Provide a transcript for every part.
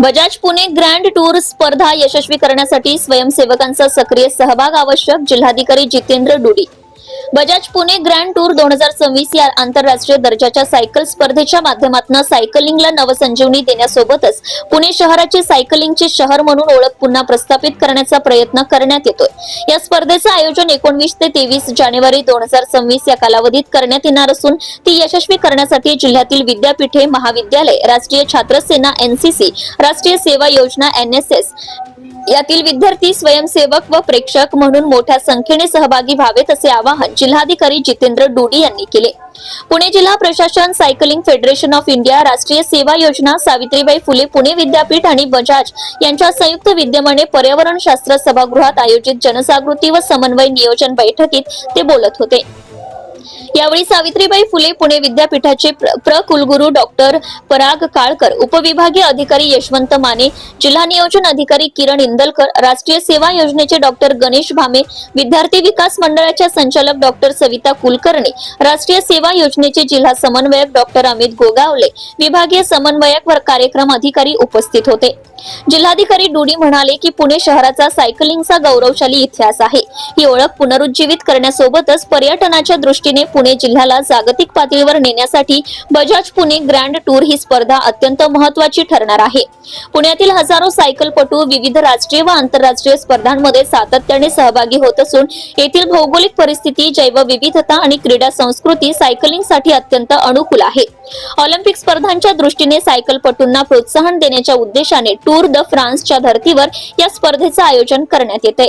Bajaj Pune grand tour स्पर्धा यशस्वी करण्यासाठी स्वयंसेवकांचा सक्रिय सहभाग आवश्यक जिल्हाधिकारी जितेंद्र डुडी. बजाज पुणे ग्रँड टूर दोन हजार सव्वीस या आंतरराष्ट्रीय दर्जाच्या सायकल स्पर्धेच्या माध्यमातून सायकलिंगला नवसंजीवनी देण्यासोबतच पुणे शहराचे सायकलिंगचे शहर म्हणून ओळख पुन्हा प्रस्थापित करण्याचा प्रयत्न करण्यात येतोय. या स्पर्धेचं आयोजन एकोणवीस ते तेवीस जानेवारी दोन हजार सव्वीस या कालावधीत करण्यात येणार असून ती यशस्वी करण्यासाठी जिल्ह्यातील विद्यापीठे महाविद्यालय राष्ट्रीय छात्र सेना एनसीसी राष्ट्रीय सेवा योजना एनएसएस यातील विद्यार्थी स्वयंसेवक व प्रेक्षक म्हणून मोठ्या संख्येने सहभागी व्हावेत असे आवाहन जिल्हाधिकारी जितेंद्र डोडी यांनी केले. पुणे जिल्हा प्रशासन सायकलिंग फेडरेशन ऑफ इंडिया राष्ट्रीय सेवा योजना सावित्रीबाई फुले पुणे विद्यापीठ आणि बजाज यांच्या संयुक्त विद्यमाने पर्यावरण शास्त्र सभागृहात आयोजित जनजागृती व समन्वय नियोजन बैठकीत ते बोलत होते. यावेळी सावित्रीबाई फुले पुणे विद्यापीठाचे प्र कुलगुरू डॉक्टर पराग काळकर उपविभागीय अधिकारी यशवंत माने जिल्हा नियोजन अधिकारी किरण इंदलकर राष्ट्रीय सेवा योजनेचे डॉक्टर गणेश भामे विद्यार्थी विकास मंडळाच्या संचालक डॉक्टर सविता कुलकर्णी राष्ट्रीय सेवा योजनेचे जिल्हा समन्वयक डॉक्टर अमित गोगावले विभागीय समन्वयक व कार्यक्रम अधिकारी उपस्थित होते. जिल्हाधिकारी डुडी म्हणाले की पुणे शहराचा सायकलिंगचा गौरवशाली इतिहास आहे. ही ओळख पुनरुज्जीवित करण्यासोबतच पर्यटनाच्या दृष्टीने पुणे जिल्ह्याला जागतिक पातळीवर नेण्यासाठी बजाज पुणे ग्रँड टूर ही स्पर्धा अत्यंत महत्वाची ठरणार आहे. पुण्यातील हजारो सायकलपटू विविध राष्ट्रीय व आंतरराष्ट्रीय स्पर्धांमध्ये सातत्याने सहभागी होत असून येथील भौगोलिक परिस्थिती जैवविविधता आणि क्रीडा संस्कृती सायकलिंगसाठी अत्यंत अनुकूल आहे. ऑलिम्पिक स्पर्धांच्या दृष्टीने सायकलपटूंना प्रोत्साहन देण्याच्या उद्देशाने टूर द फ्रान्सच्या धर्तीवर या स्पर्धेचं आयोजन करण्यात येते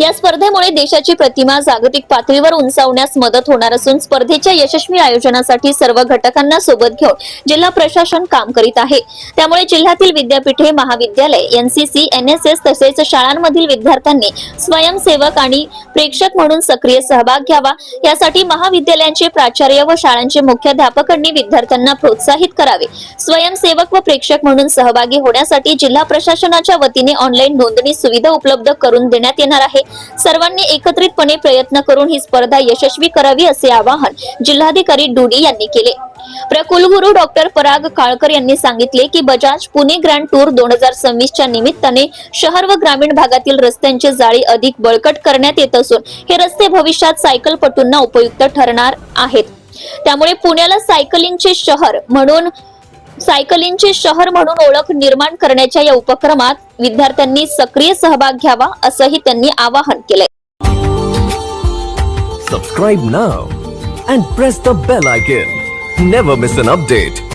या स्पर्धेमुळे देशाची प्रतिमा जागतिक पातळीवर उंचावण्यास मदत होणार असून स्पर्धेच्या यशस्वी आयोजनासाठी सर्व घटकांना सोबत घेऊन जिल्हा प्रशासन काम करीत आहे. त्यामुळे जिल्ह्यातील विद्यापीठे महाविद्यालय एनसीसी एनएसएस तसेच शाळांमधील विद्यार्थ्यांनी स्वयंसेवक आणि प्रेक्षक म्हणून सक्रिय सहभाग घ्यावा. यासाठी महाविद्यालयांचे प्राचार्य व शाळांचे मुख्याध्यापकांनी विद्यार्थ्यांना प्रोत्साहित करावे. स्वयंसेवक व प्रेक्षक म्हणून सहभागी होण्यासाठी जिल्हा प्रशासनाच्या वतीने ऑनलाईन नोंदणी सुविधा उपलब्ध करून देण्यात येणार आहे. सर्वांनी एकत्रितपणे प्रयत्न करून ही स्पर्धा यशस्वी करावी असे आवाहन जिल्हाधिकारी डुडी यांनी केले. प्रकुलगुरू डॉक्टर पराग काळकर यांनी सांगितले की बजाज पुणे ग्रँड टूर दोन हजार सव्वीस च्या निमित्ताने शहर व ग्रामीण भागातील रस्त्यांचे जाळी अधिक बळकट करण्यात येत असून हे रस्ते भविष्यात सायकलपटूंना उपयुक्त ठरणार आहेत. त्यामुळे पुण्याला सायकलिंगचे शहर म्हणून सायकलिंगचे शहर म्हणून ओळख निर्माण करण्याच्या या उपक्रमात विद्यार्थ्यांनी सक्रिय सहभाग घ्यावा असंही त्यांनी आवाहन केलंय. Subscribe now and press the bell icon never miss an update